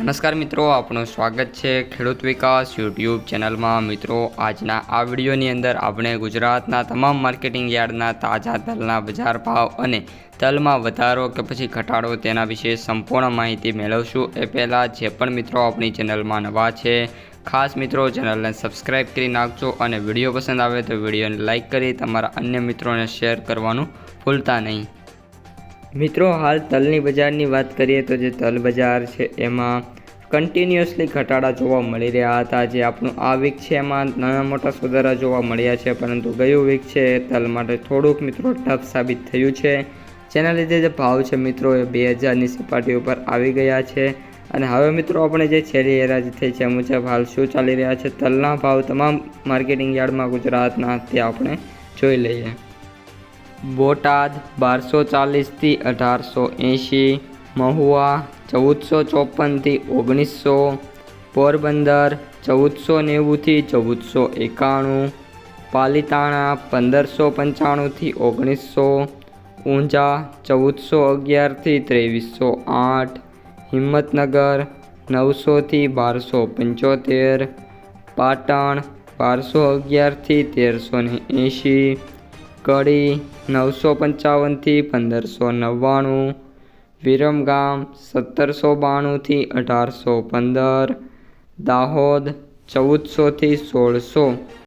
નમસ્કાર મિત્રો, આપનું સ્વાગત છે ખેડૂત વિકાસ યુટ્યુબ ચેનલમાં. મિત્રો, આજના આ વિડીયોની અંદર આપણે ગુજરાતના તમામ માર્કેટિંગ યાર્ડના તાજા તલના બજાર ભાવ અને તલમાં વધારો કે પછી ઘટાડો તેના વિશે સંપૂર્ણ માહિતી મેળવશું. એ પહેલાં જે પણ મિત્રો આપણી ચેનલમાં નવા છે, ખાસ મિત્રો ચેનલને સબસ્ક્રાઇબ કરી નાખજો અને વીડિયો પસંદ આવે તો વિડીયોને લાઇક કરી તમારા અન્ય મિત્રોને શેર કરવાનું ભૂલતા નહીં. મિત્રો, હાલ તલની બજારની વાત કરીએ તો જે તલ બજાર છે, એમાં કન્ટિન્યુઅસલી ઘટાડા જોવા મળી રહ્યા હતા. જે આપણું આ વીક છે, એમાં નાના મોટા સુધારા જોવા મળ્યા છે, પરંતુ ગયું વીક છે તલ માટે થોડુંક, મિત્રો, ટફ સાબિત થયું છે. જેના લીધે જે ભાવ છે, મિત્રો, એ બે હજારની સપાટી ઉપર આવી ગયા છે. અને હવે, મિત્રો, આપણે જે છેલ્લી હેરાજી થઈ છે મુજબ હાલ શું ચાલી રહ્યા છે, તલના ભાવ તમામ માર્કેટિંગ યાર્ડમાં ગુજરાતના તે આપણે જોઈ લઈએ. બોટાદ બારસો ચાલીસથી અઢારસો એંશી, મહુવા ચૌદસો ચોપનથી ઓગણીસો પોરબંદર ચૌદસો નેવુંથી ચૌદસો એકાણું, પાલીતાણા પંદરસો પંચાણુંથી ઓગણીસો ઊંઝા ચૌદસો અગિયારથી ત્રેવીસો આઠ, હિંમતનગર નવસોથી બારસો પંચોતેર, પાટણ બારસો અગિયારથી તેરસો ને એંશી કડી નવસો પંચાવનથી પંદરસો નવ્વાણું વિરમગામ સત્તરસો બાણુંથી અઢારસો પંદર દાહોદ ચૌદસોથી સોળસો.